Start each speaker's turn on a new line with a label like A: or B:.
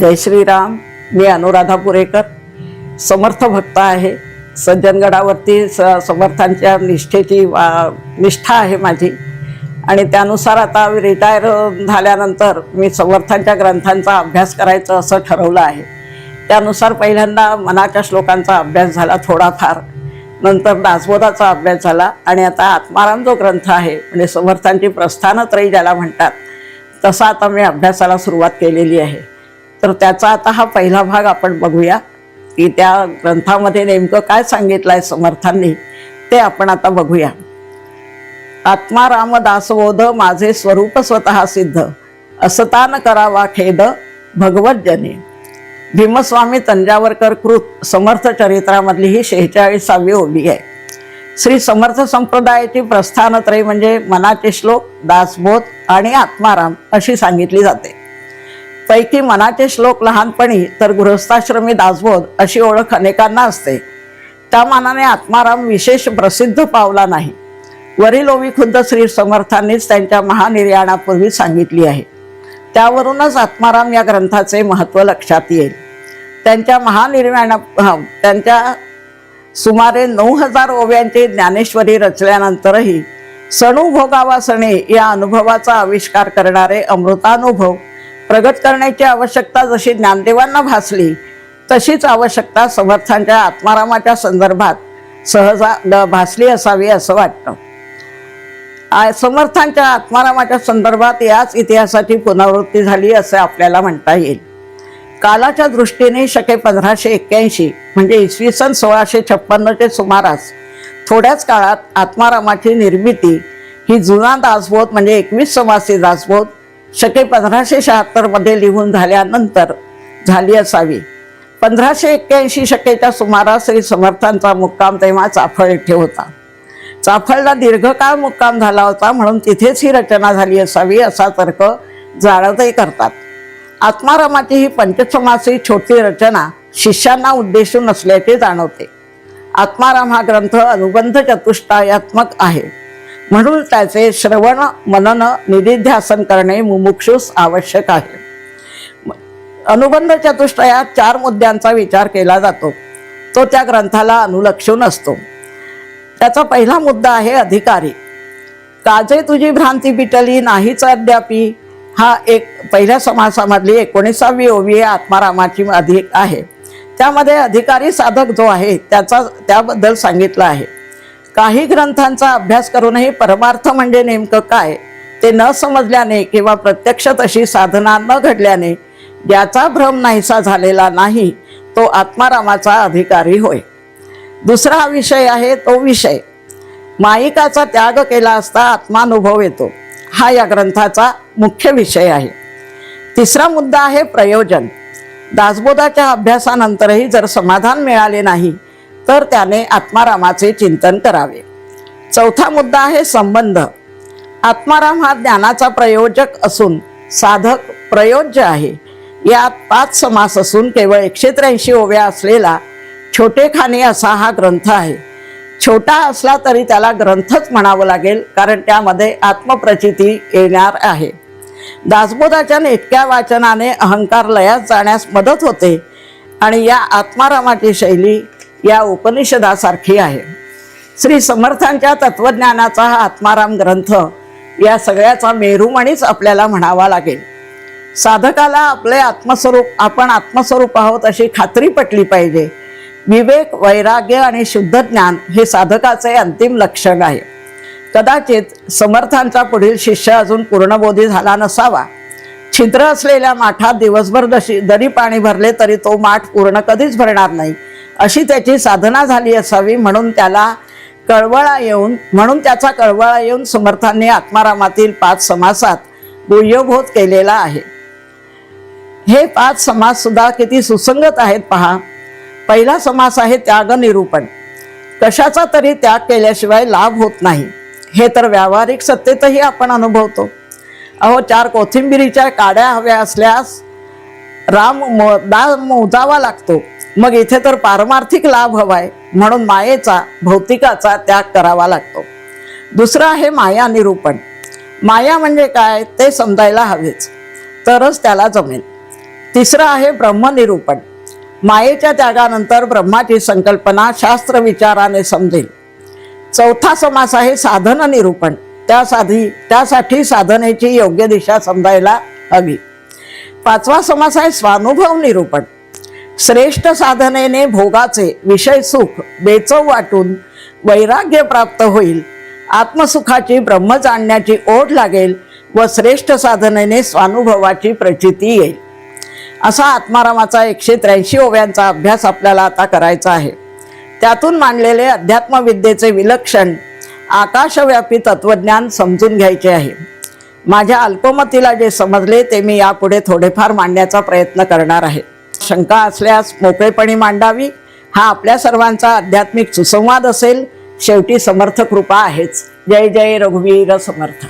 A: जय श्रीराम. मी अनुराधा पुरेकर. समर्थ भक्त आहे. सज्जनगडावरती स समर्थांच्या निष्ठेची वा- निष्ठा आहे माझी. आणि त्यानुसार आता रिटायर झाल्यानंतर मी समर्थांच्या ग्रंथांचा अभ्यास करायचं असं ठरवलं आहे. त्यानुसार पहिल्यांदा मनाच्या श्लोकांचा अभ्यास झाला थोडाफार. नंतर दासबोधाचा अभ्यास झाला आणि आता आत्माराम जो ग्रंथ आहे म्हणजे समर्थांची प्रस्थानत्रयी ज्याला म्हणतात तसा आता मी अभ्यासाला सुरुवात केलेली आहे. तर त्याचा आता हा पहिला भाग आपण बघूया की त्या ग्रंथामध्ये नेमकं काय सांगितलं आहे समर्थांनी ते आपण आता बघूया. आत्माराम दासबोध माझे स्वरूप स्वतः सिद्ध असतान करावा खेद भगवतजने भीमस्वामी तंजावरकर कृत समर्थ चरित्रामधली ही शेहेचाळीसावी ओबी आहे. श्री समर्थ संप्रदायाची प्रस्थानत्रय म्हणजे मनाचे श्लोक दासबोध आणि आत्माराम अशी सांगितली जाते. पैकी मनाचे श्लोक लहानपणी तर गृहस्थाश्रमी दासबोध अशी ओळख अनेकांना असते. त्या मानाने आत्माराम विशेष प्रसिद्ध पावला नाही. वरील ओवी खुद्द श्री समर्थांनीच त्यांच्या महानिर्याणापूर्वी सांगितली आहे. त्यावरूनच आत्माराम या ग्रंथाचे महत्त्व लक्षात येईल. त्यांच्या महानिर्याणा त्यांच्या सुमारे नऊ हजार ओव्यांची ज्ञानेश्वरी रचल्यानंतरही सणू भोगावा सणे या अनुभवाचा आविष्कार करणारे अमृतानुभव प्रगत करण्याची आवश्यकता जशी ज्ञानदेवांना भासली तशीच आवश्यकता समर्थांच्या आत्मारामाच्या संदर्भात सहजा भासली असावी असं वाटतं. समर्थांच्या आत्मारामाच्या संदर्भात याच इतिहासाची पुनरावृत्ती झाली असे आपल्याला म्हणता येईल. कालाच्या दृष्टीने शके पंधराशे एक्क्याऐंशी म्हणजे इसवी सन सोळाशे छप्पन्नचे सुमारास थोड्याच काळात आत्मारामाची निर्मिती ही जुना दासबोध म्हणजे एकवीस समासी दासबोध शके पंधराशे शहात्तरमध्ये लिहून झाल्यानंतर झाली असावी. पंधराशे एक्क्याऐंशी शकेच्या सुमारास श्री समर्थांचा मुक्काम तेव्हा चाफळ येथे होता. चाफळला दीर्घकाळ मुक्काम झाला होता म्हणून तिथेच ही रचना झाली असावी असा तर्क जाळतही करतात. आत्मारामाची ही पंचसमासी छोटी रचना शिष्यांना उद्देशून असल्याचे जाणवते. आत्माराम हा ग्रंथ अनुबंध चतुष्टायात्मक आहे. म्हणून त्याचे श्रवण मनन निधिध्यासन करणे मुमुक्षूस आवश्यक आहे. अनुबंध चतुष्टयात चार मुद्द्यांचा विचार केला जातो. तो त्या ग्रंथाला अनुलक्षून असतो. त्याचा पहिला मुद्दा आहे अधिकारी. काजे तुझी भ्रांती पिटली नाहीच अद्यापी. हा एक पहिल्या समासामधली एकोणीसावी ओवी आत्मारामाची अधिक आहे. त्यामध्ये अधिकारी साधक जो आहे त्याचा त्याबद्दल सांगितलं आहे. काही ग्रंथांचा अभ्यास करूनही परमार्थ म्हणजे नेमकं काय ते न समजल्याने किंवा प्रत्यक्ष तशी साधना न घडल्याने ज्याचा भ्रम नाहीसा झालेला नाही तो आत्मारामाचा अधिकारी होय. दुसरा विषय आहे तो विषय. माईकाचा त्याग केला असता आत्मानुभव येतो. हा या ग्रंथाचा मुख्य विषय आहे. तिसरा मुद्दा आहे प्रयोजन. दासबोधाच्या अभ्यासानंतरही जर समाधान मिळाले नाही तर त्याने आत्मारामाचे चिंतन करावे. चौथा मुद्दा आहे संबंध. आत्माराम हा ज्ञानाचा प्रयोजक असून साधक प्रयोज्य आहे. यात पाच समास असून केवळ एकशे त्र्याऐंशी ओव्या असलेला छोटेखानी असा हा ग्रंथ आहे. छोटा असला तरी त्याला ग्रंथच म्हणावं लागेल कारण त्यामध्ये आत्मप्रचिती येणार आहे. दासबोधाच्या नेटक्या वाचनाने अहंकार लयात जाण्यास मदत होते आणि या आत्मारामाची शैली या उपनिषदासारखी आहे. श्री समर्थांच्या तत्वज्ञानाचा हा आत्माराम ग्रंथ या सगळ्याचा मेरुमणीच आपल्याला म्हणावा लागेल. साधकाला आपले आत्मस्वरूप आपण आत्मस्वरूप आहोत अशी खात्री पटली पाहिजे. विवेक वैराग्य आणि शुद्ध ज्ञान हे साधकाचे अंतिम लक्षण आहे. कदाचित समर्थांचा पुढील शिष्य अजून पूर्णबोधी झाला नसावा. छिद्र असलेल्या माठात दिवसभर दशी जरी पाणी भरले तरी तो माठ पूर्ण कधीच भरणार नाही. अशी त्याची साधना झाली असावी म्हणून त्याला कळवळा येऊन म्हणून त्याचा कळवळा येऊन समर्थांनी आत्मारामातील पाच समासात गुह्यबोध केलेला आहे. हे पाच समास सुद्धा किती सुसंगत आहेत पहा. पहिला समास आहे त्याग निरूपण. कशाचा तरी त्याग केल्याशिवाय लाभ होत नाही. हे तर व्यावहारिक सत्तेतही आपण अनुभवतो. अहो चार कोथिंबिरीच्या काड्या हव्या असल्यास राम मो दा मोजावा लागतो. मग इथे तर पारमार्थिक लाभ हवाय म्हणून मायेचा भौतिकाचा त्याग करावा लागतो. दुसरं आहे माया निरूपण. माया म्हणजे काय ते समजायला हवेच तरच त्याला जमेल. तिसरं आहे ब्रह्मनिरूपण मायेच्या त्यागानंतर ब्रह्माची संकल्पना शास्त्र विचाराने समजेल. चौथा समास आहे साधन निरूपण. त्यासाठी त्यासाठी साधनेची योग्य दिशा समजायला हवी. पाचवा समास आहे स्वानुभव निरूपण. श्रेष्ठ साधनेने भोगाचे विषय सुख बेचव वाटून वैराग्य प्राप्त होईल. आत्मसुखाची ब्रह्म जाणण्याची ओढ लागेल व श्रेष्ठ साधनेने स्वानुभवाची प्रचिती येईल. असा आत्मारामाचा एकशे त्र्याऐंशी ओव्यांचा अभ्यास आपल्याला आता करायचा आहे. त्यातून मांडलेले अध्यात्मविद्येचे विलक्षण आकाशव्यापी तत्वज्ञान समजून घ्यायचे आहे. माझ्या अल्पमतीला जे समजले ते मी यापुढे थोडेफार मांडण्याचा प्रयत्न करणार आहे. शंका असल्यास मोकळेपणी मांडावी. हा आपल्या सर्वांचा आध्यात्मिक सुसंवाद असेल. शेवटी समर्थ कृपा आहेच. जय जय रघुवीर समर्थ.